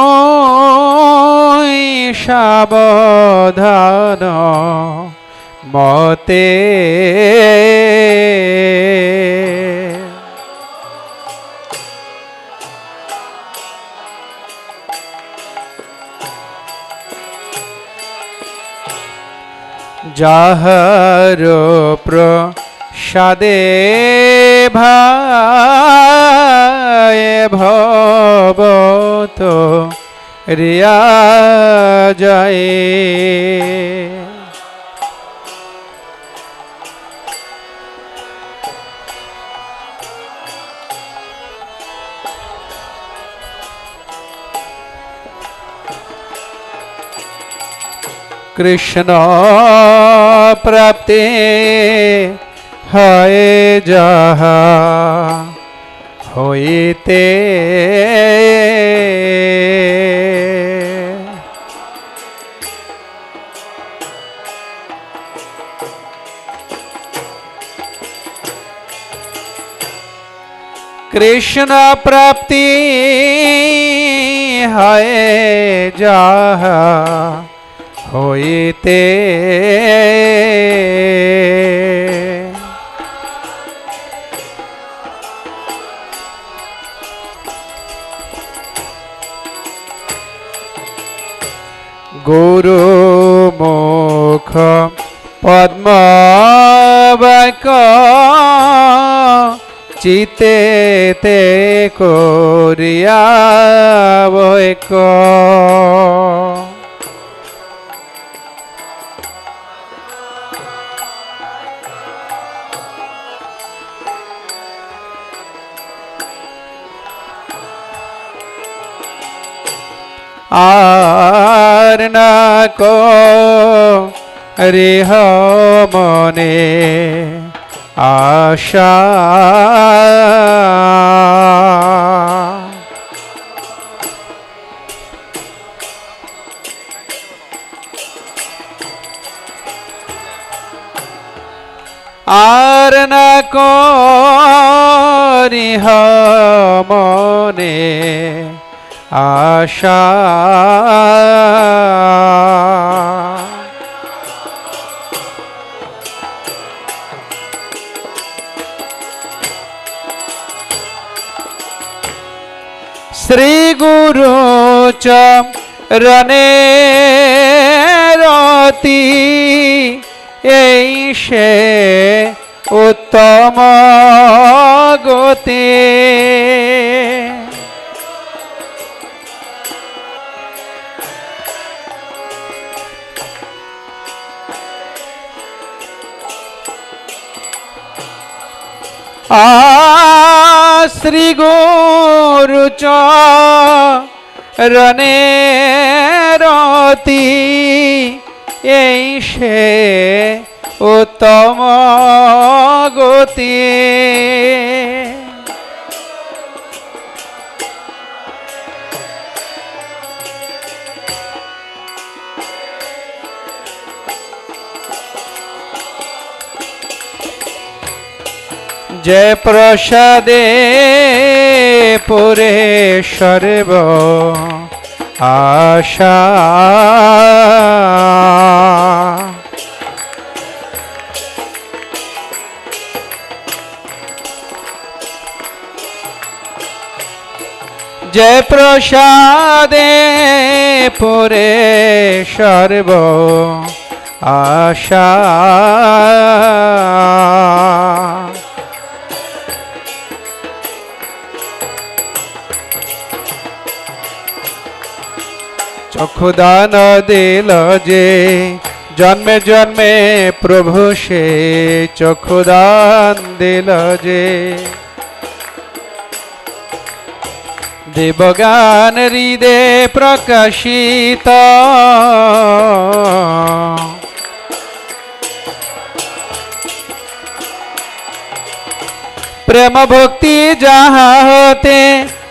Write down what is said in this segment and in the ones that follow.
বন্দময় সাবধান মতে যাহার প্রসাদে ভাই ভবত রিয়া যায় कृष्ण प्राप्ति हाय जहा होते कृष्ण प्राप्ति हाय जा হইতে গুরু মুখ পদ্ম চিতে তে করিয়া বৈক। না রেহ মনে আশা। আর না করিহ মনে আশা। শ্রী গুরু চরণে রতি এই সে উত্তম গতি। আ শ্রী গুরু চরণে রতি এই সে উত্তম গতি। যে প্রসাদে পুরে সর্ব আশা। যে প্রসাদে পুরে সর্ব আশা। চক্ষুদান দিল যে, জন্মে জন্মে প্রভু সে চক্ষুদান দিল যে। দেবগান হৃদে প্রকাশিত। প্রেম ভক্তি যাহা হতে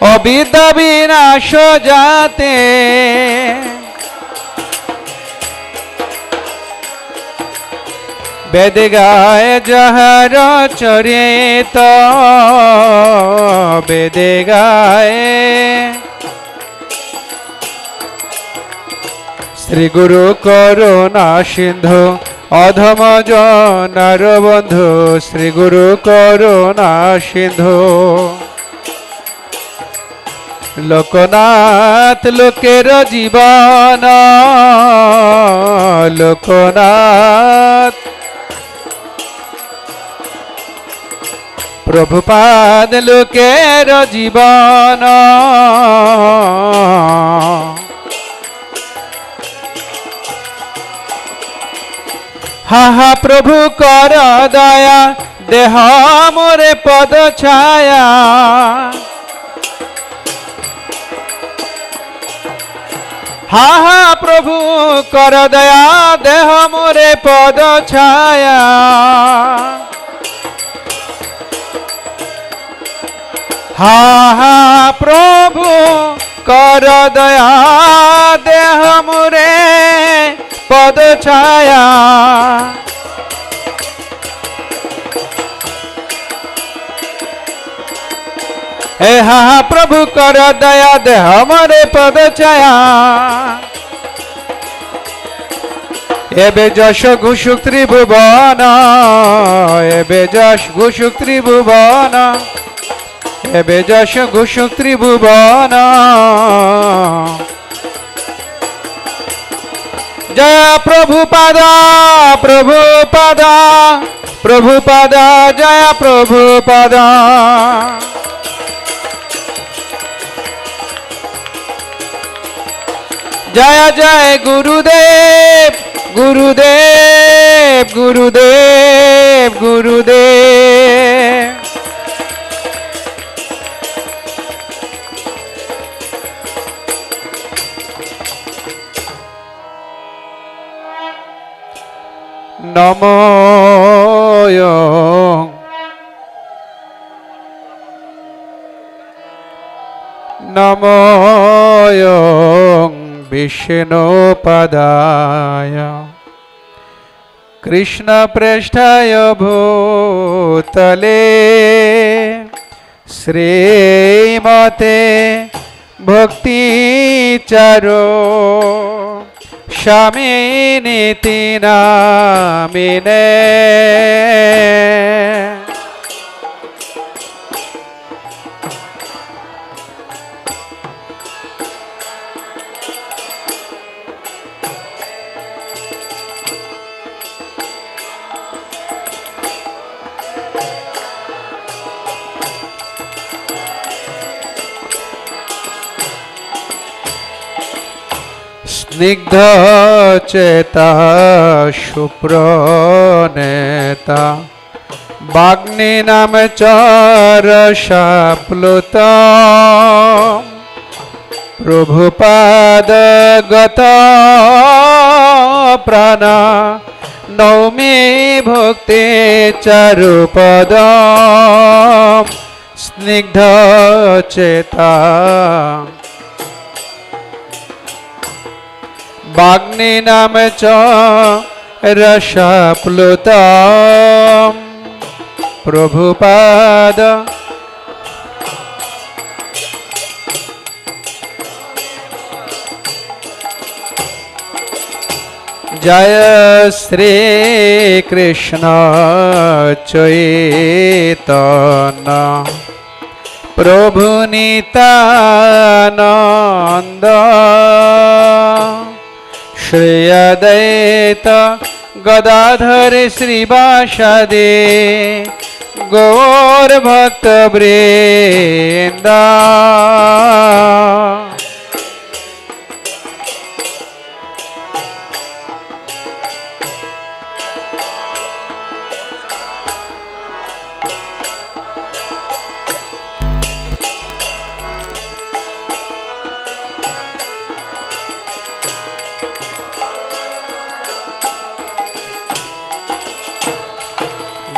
অবিদা বিনাশ যাতে। বেদ গায়ে যাহার চরিত, বেদ গায়ে শ্রী গুরু করুণা সিন্ধু, অধম জনার বন্ধু শ্রী গুরু করুণা সিন্ধু। লোকনাথ লোকের জীবন, লোকনাথ। প্রভুপাদ লোকের জীবন। হা হা প্রভু কর দয়া, দেহ মোরে পদ ছায়া। হা হা প্রভু, কর দয়া, দেহ মোরে পদ ছায়া। হা হা প্রভু, কর দয়া, দেহ মোরে পদ ছায়া। হা হা প্রভু কর দয়া, দেহ মোরে পদ ছায়া। এবে যশ ঘুষুক ত্রিভুবন, এবে যশ ঘুষুক ত্রিভুবন, এবে যশ ঘুষুক ত্রিভুবন। জয় প্রভু পাদ প্রভু পাদ প্রভু পাদ, জয় প্রভু জয় জয় গুরুদেব গুরুদেব গুরুদেব গুরুদেব। विष्णुपदाय। कृष्णपृष्ठाय भूतले। श्रीमते भक्तिचरो। शमिनीति नामिने। স্নিগ্ধ চেতা সুপ্রনেতা বাগ্নি নাম চর সাপ্লুত। প্রভুপাদ গত প্রাণ, নৌমি ভক্তি চারুপদ। স্নিগ্ধ চেতা। বাগ্নি নাম চ রসপ্লুত প্রভুপাদ। জয় শ্রী কৃষ্ণ চৈতন্য প্রভু নিতানন্দ শ্রেয়দয়িত গদাধর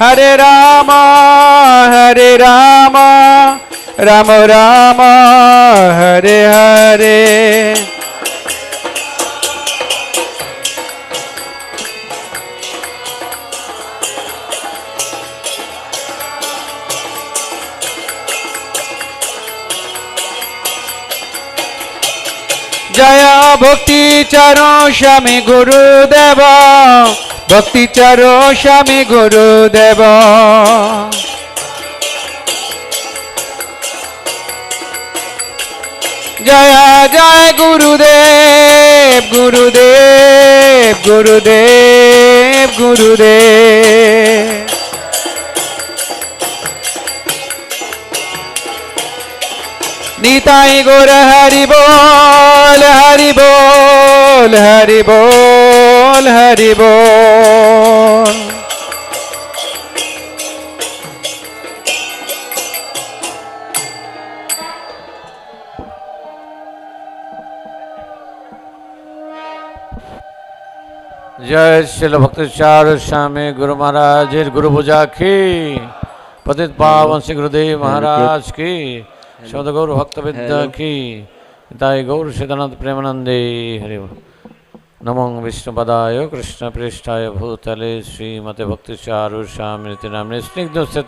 হরে রাম হরে রাম রাম রাম হরে হরে। জয় ভক্তি চরো স্বামী গুরুদেব ভক্তি চরো স্বামী গুরুদেব। জয় জয় গুরুদেব গুরুদেব গুরুদেব গুরুদেব। নিতাই গোর হরি বল, হরি হরি বল। জয় শিল ভক্ত চার স্বামী গুরু মহারাজের গুরু পূজা কি? পতিত পাবন শ্রী গুরুদেব মহারাজ কি? সদ গৌর ভক্ত বিদ্যা কি? তাই গৌর সিদ্ধানন্দ প্রেমানন্দে হরি বল। নমো বিষ্ণুপদায় কৃষ্ণ পৃষ্ঠায় ভূতলে শ্রীমতে